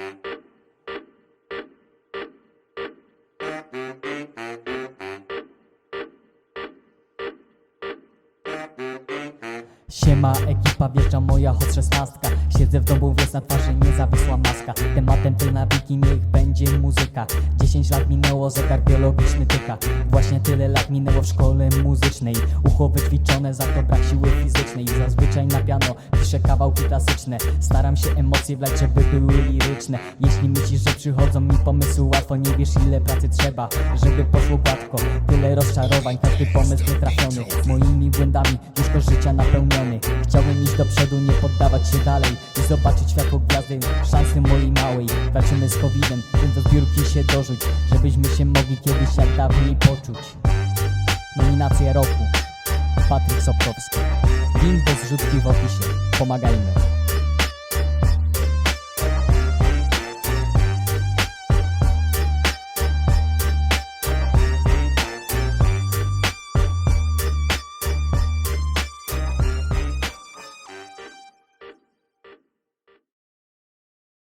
Thank you. Siema ekipa, wjeżdża moja hot szesnastka Siedzę w domu, wiec na twarzy niezawisła maska. Tematem tej nawiki niech będzie muzyka. 10 lat minęło, zegar biologiczny tyka. Właśnie tyle lat minęło w szkole muzycznej. Ucho wyćwiczone, za to brak siły fizycznej. Zazwyczaj na piano piszę kawałki klasyczne. Staram się emocje wlać, żeby były liryczne. Jeśli myślisz, że przychodzą mi pomysły łatwo Nie wiesz ile pracy trzeba, żeby poszło gładko. Tyle rozczarowań, każdy pomysł nietrafiony. Moimi błędami łóżko życia napełniony Chciałem iść do przodu, nie poddawać się dalej I zobaczyć światło gwiazdy, szansy mojej małej. Walczymy z covidem, więc do zbiórki się dorzuć Żebyśmy się mogli kiedyś jak dawniej poczuć. Nominacja roku. Patryk Sobkowski Link do zrzutki w opisie. Pomagajmy